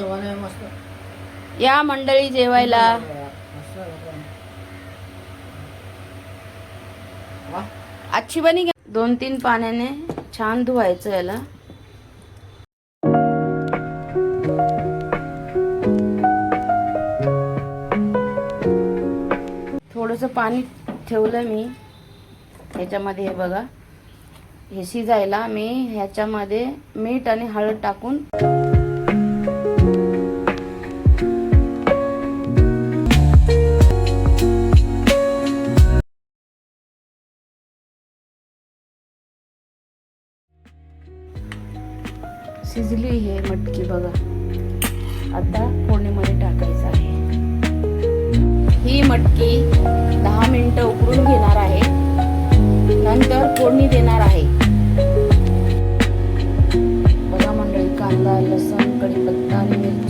चव्हाण आहे मस्त. या मंडळी जेवायला. मस्त. वा. आजची बनी घ्या दोन तीन पाण्याने छान धुवायचं याला. थोडंसं पाणी ठेवलं मी. ह्याच्यामध्ये हे बघा. हे शिजायला मी ह्याच्यामध्ये मीठ आणि हळद टाकून. शिजली हे मटकी बघा. आता फोडणीमध्ये टाकायचं आहे. ही मटकी दहा मिनटं उकळून घेणार आहे. नंतर फोडणी देणार आहे. बघा मंडळी कांदा लसण कढीपत्ता आणि मिरची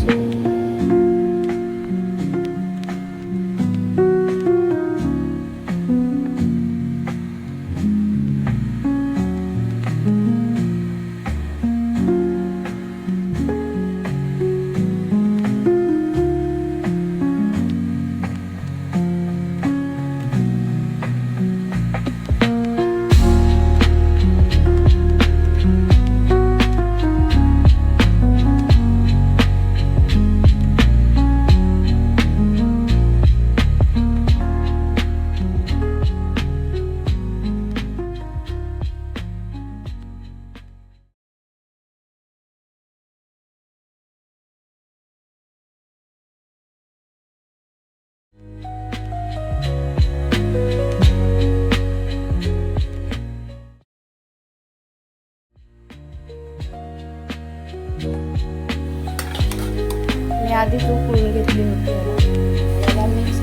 आधीच उकळून घेतली होती याला. याला मिक्स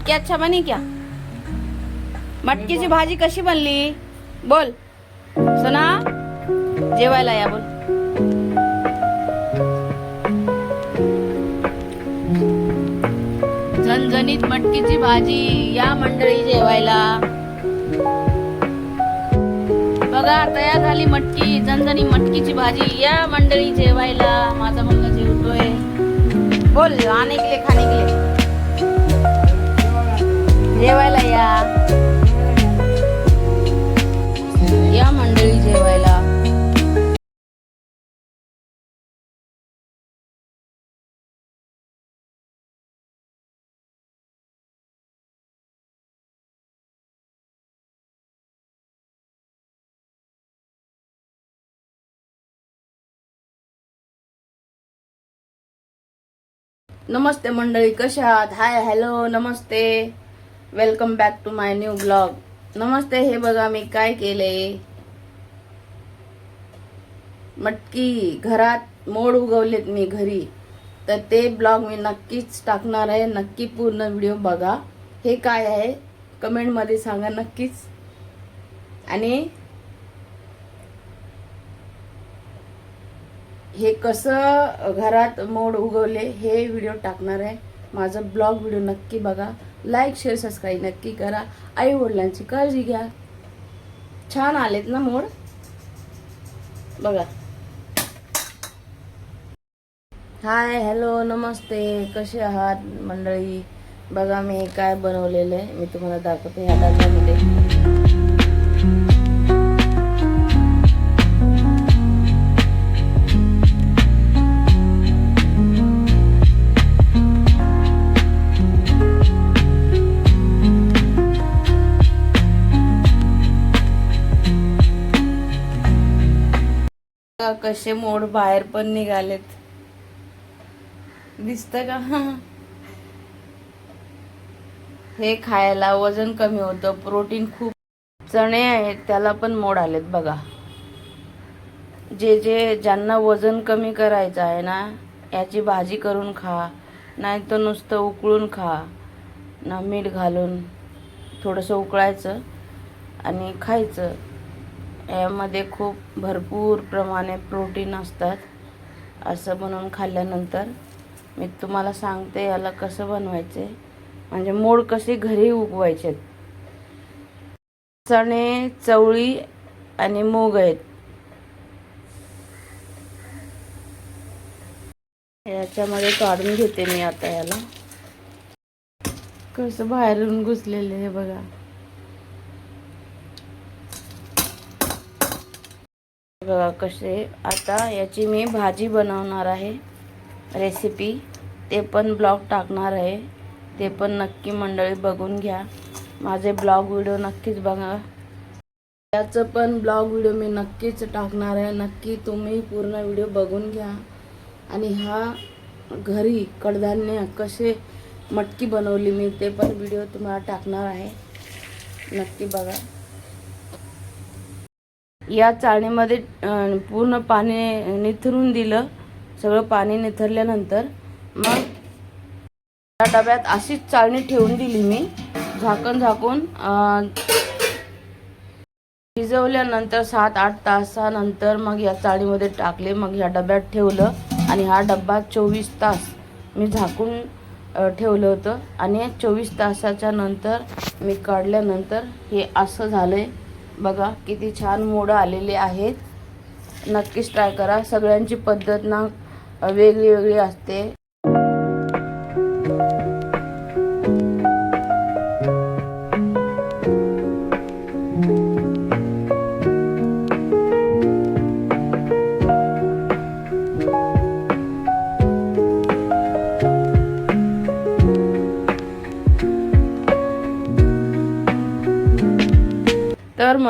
मटकी अच्छा बनी क्या? मटकीची भाजी कशी बनली? बोल. सना जेवायला या बोल. झणझणीत मटकीची भाजी या मंडळी जेवायला. बघा तयार झाली मटकी. झणझणी मटकीची भाजी या मंडळी जेवायला. माझा मुलगा जेवतोय. बोल आने खाणे गेले खाने के लिए जेवायला या. या मंडळी जेवायला. नमस्ते मंडळी कशा आहात? Hi hello Namaste. Welcome back to my new blog. नमस्ते हे बघा मी काय केले? मटकी घरात मोड उगवलेत मी घरी. तर ते ब्लॉग मी नक्कीच टाकणार आहे. नक्की पूर्ण व्हिडिओ बघा. हे काय आहे? कमेंटमध्ये सांगा नक्कीच. आणि हे कसं घरात मोड उगवले हे व्हिडिओ टाकणार आहे. माझं ब्लॉग व्हिडिओ नक्की बघा. लाईक शेअर सबस्क्राईब नक्की करा. आई वडिलांची काळजी घ्या. छान आलेत ना मोड बघा. हाय हॅलो नमस्ते. कसे आहात मंडळी? बघा मी काय बनवलेलं आहे. मी तुम्हाला दाखवते. ह्या डब्यामध्ये कसे मोड बाहेर पण निघालेत. दिसत का? हे खायला वजन कमी होतं. प्रोटीन खूप चणे आहेत त्याला पण मोड आलेत बघा. जे जे ज्यांना वजन कमी करायचं आहे ना याची भाजी करून खा. नाही तर नुसतं उकळून खा. ना मीठ घालून थोडंसं उकळायचं आणि खायचं. यामध्ये खूप भरपूर प्रमाणे प्रोटीन असतात असं बनवून खाल्ल्यानंतर. मी तुम्हाला सांगते याला कसं बनवायचे. म्हणजे मोड कसे घरी उगवायचे चणे चवळी आणि मूग आहेत. याच्यामध्ये काढून घेते मी आता याला. कसं बाहेरून घुसलेलं आहे बघा. बघा कसे? आता याची मी भाजी बनवणार आहे. रेसिपी ते पण ब्लॉग टाकणार आहे. ते पण नक्की मंडळी बघून घ्या. माझे ब्लॉग व्हिडिओ नक्कीच बघा. याचं पण ब्लॉग व्हिडिओ मी नक्कीच टाकणार आहे. नक्की तुम्ही पूर्ण व्हिडिओ बघून घ्या. आणि हा घरी कडधान्य कसे मटकी बनवली मी ते पण व्हिडिओ तुम्हाला टाकणार आहे. नक्की बघा. या चाळणीमध्ये पूर्ण पाणी निथरून दिलं. सगळं पाणी निथरल्यानंतर मग त्या डब्यात अशीच चाळणी ठेवून दिली मी. झाकण झाकून भिजवल्यानंतर शिजवल्यानंतर सात आठ तासानंतर मग या चाळीमध्ये टाकले. मग या डब्यात ठेवलं आणि हा डब्बा चोवीस तास मी झाकून ठेवलं होतं. आणि चोवीस तासाच्या नंतर मी काढल्यानंतर हे असं झालं आहे बघा किती छान मोडं आलेले आहेत. नक्कीच ट्राय करा. सगळ्यांची पद्धत ना वेगळी वेगळी असते.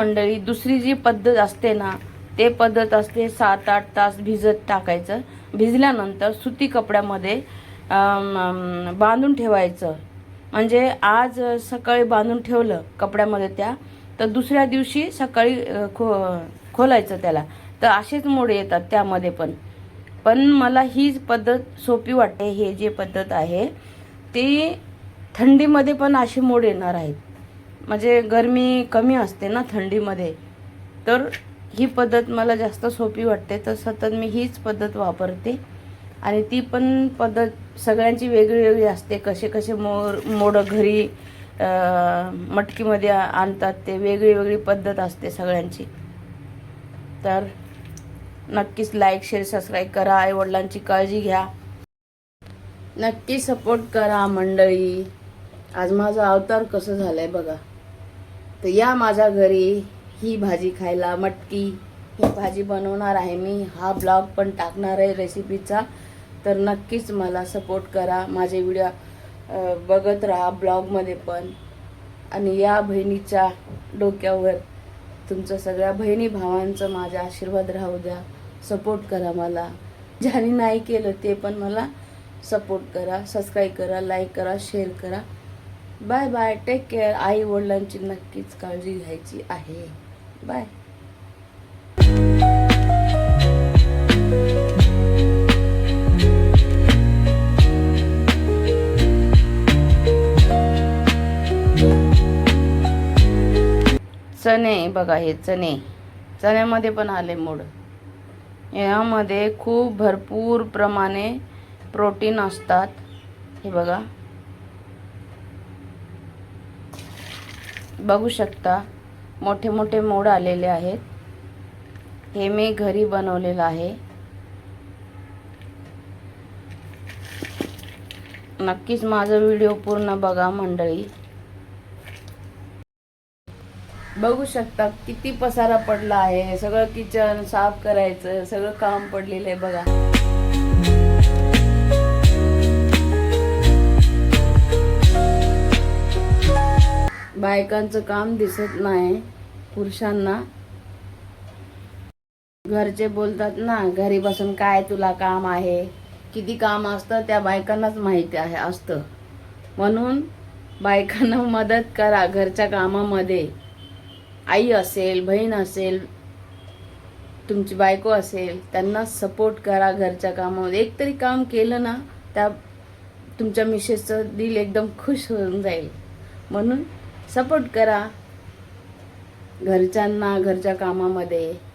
मंडळी दुसरी जी पद्धत असते ना ते पद्धत असते सात आठ तास भिजत टाकायचं. भिजल्यानंतर सुती कपड्यामध्ये बांधून ठेवायचं. म्हणजे आज सकाळी बांधून ठेवलं कपड्यामध्ये त्या तर दुसऱ्या दिवशी सकाळी खो खोलायचं त्याला. तर असेच मोडे येतात त्यामध्ये पण. पण मला हीच पद्धत सोपी वाटते हे जे पद्धत आहे ती थंडीमध्ये पण अशी मोड येणार आहेत. म्हणजे गरमी कमी असते ना थंडीमध्ये तर ही पद्धत मला जास्त सोपी वाटते तर सतत मी हीच पद्धत वापरते. आणि ती पण पद्धत सगळ्यांची वेगळी वेगळी असते कसे कसे मोर मोडं घरी मटकीमध्ये आणतात ते वेगळी वेगळी पद्धत असते सगळ्यांची. तर नक्कीच लाईक शेअर सबस्क्राईब करा आईवडिलांची काळजी घ्या. नक्की सपोर्ट करा मंडळी. आज माझा अवतार कसं झालंय बघा. तर या माझ्या घरी ही भाजी खायला मटकी ही भाजी बनवणार आहे मी. हा ब्लॉग पण टाकणार आहे रेसिपीचा. तर नक्कीच मला सपोर्ट करा. माझे व्हिडिओ बघत राहा ब्लॉगमध्ये पण. आणि या बहिणीच्या डोक्यावर तुमचं सगळ्या बहिणी भावांचं माझा आशीर्वाद राहू द्या. सपोर्ट करा मला. ज्याने नाही केलं ते पण मला सपोर्ट करा. सबस्क्राईब करा लाईक करा शेअर करा. बाय बाय टेक केअर आई वडिलांची नक्कीच काळजी घ्यायची आहे. बाय. चणे बघा हे चणे. चण्यामध्ये पण आले मूड. यामध्ये खूप भरपूर प्रमाणे प्रोटीन असतात. हे बघा. बघू शकता मोठे मोठे मोड आलेले आहेत. हे मी घरी बनवलेलं आहे. नक्कीच माझा व्हिडिओ पूर्ण बघा मंडळी. बघू शकता किती पसारा पडला आहे. सगळं किचन साफ करायचं सगळं काम पडलेलं आहे बघा. बायकांचं काम दिसत नाही पुरुषांना. घरचे बोलतात ना घरी बसून काय तुला काम आहे? किती काम असतं त्या बायकांनाच माहिती आहे असतं. म्हणून बायकांना मदत करा घरच्या कामामध्ये. आई असेल बहीण असेल तुमची बायको असेल त्यांना सपोर्ट करा घरच्या कामामध्ये. एक तरी काम केलं ना त्या तुमच्या मिसेसचं दिल एकदम खुश होऊन जाईल. म्हणून सपोर्ट करा. घरच्यांना घरच्या कामामध्ये.